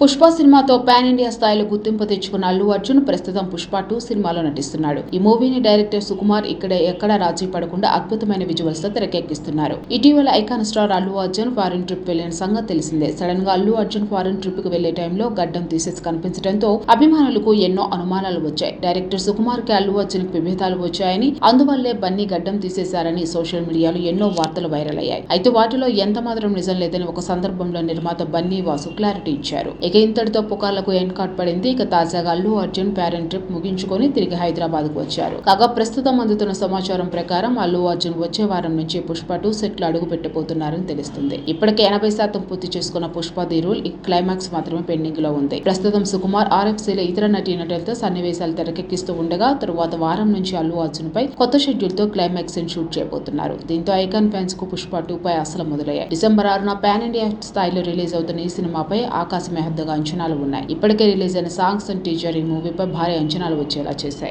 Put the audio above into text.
పుష్ప సినిమాతో pan India స్థాయిలో గుర్తింపు తెచ్చుకున్న అల్లు అర్జున్ ప్రస్తుతం పుష్ప టూ సినిమాలో నటిస్తున్నాడు. ఈ మూవీని డైరెక్టర్ సుకుమార్ ఇక్కడ ఎక్కడా రాజీ పడకుండా అద్భుతమైన విజువల్స్తో తెరకెక్కిస్తున్నారు. ఇటీవల icon star Allu Arjun foreign trip వెళ్ళిన సంగతి తెలిసిందే. సడన్గా అల్లు అర్జున్ ఫారెన్ ట్రిప్కు వెళ్ళే టైంలో గడ్డం తీసేసి కనిపించడంతో అభిమానులకు ఎన్నో అనుమానాలు వచ్చాయి. డైరెక్టర్ సుకుమార్కి అల్లు అర్జున్కి విభేదాలు వచ్చాయని అందువల్లే బన్నీ గడ్డం తీసేశారని సోషల్ మీడియాలో ఎన్నో వార్తలు వైరల్ అయ్యాయి. అయితే వాటిలో ఎంత మాత్రం నిజం లేదని ఒక సందర్భంలో నిర్మాత బన్నీ వాసు క్లారిటీ ఇచ్చారు. ఇక ఇంతటితో పుకార్లకు ఎండ్ కార్డ్ పడింది ఇక తాజాగా అల్లు అర్జున్ ప్యారెంట్ ట్రిప్ ముగించుకొని తిరిగి హైదరాబాద్కు వచ్చారు. కాగా ప్రస్తుతం అందుతున్న సమాచారం ప్రకారం అల్లు అర్జున్ వచ్చే వారం నుంచి పుష్ప టూ సెట్లు అడుగు పెట్టబోతున్నారని తెలుస్తుంది. ఇప్పటికే ఎనభై శాతం పూర్తి చేసుకున్న పుష్ప ది రూల్ ఈ క్లైమాక్స్ మాత్రమే పెండింగ్లో ఉంది. ప్రస్తుతం సుకుమార్ ఆర్ఎఫ్సీల ఇతర నటీనటులతో సన్నివేశాలు తెరకెక్కిస్తూ ఉండగా తరువాత వారం నుంచి అల్లు అర్జున్ పై కొత్త షెడ్యూల్తో క్లైమాక్స్ని షూట్ చేయబోతున్నారు. దీంతో ఐకాన్ ఫ్యాన్స్కు పుష్ప టూ పై అసలు మొదలయ్యాయి. డిసెంబర్ ఆరున పాన్ ఇండియా స్థాయిలో రిలీజ్ అవుతున్న ఈ సినిమాపై ఆకాశ పెద్దగా అంచనాలు ఉన్నాయి. ఇప్పటికే రిలీజ్ అయిన సాంగ్స్ అండ్ టీజర్ ఈ మూవీపై భారీ అంచనాలు వచ్చేలా చేశాయి.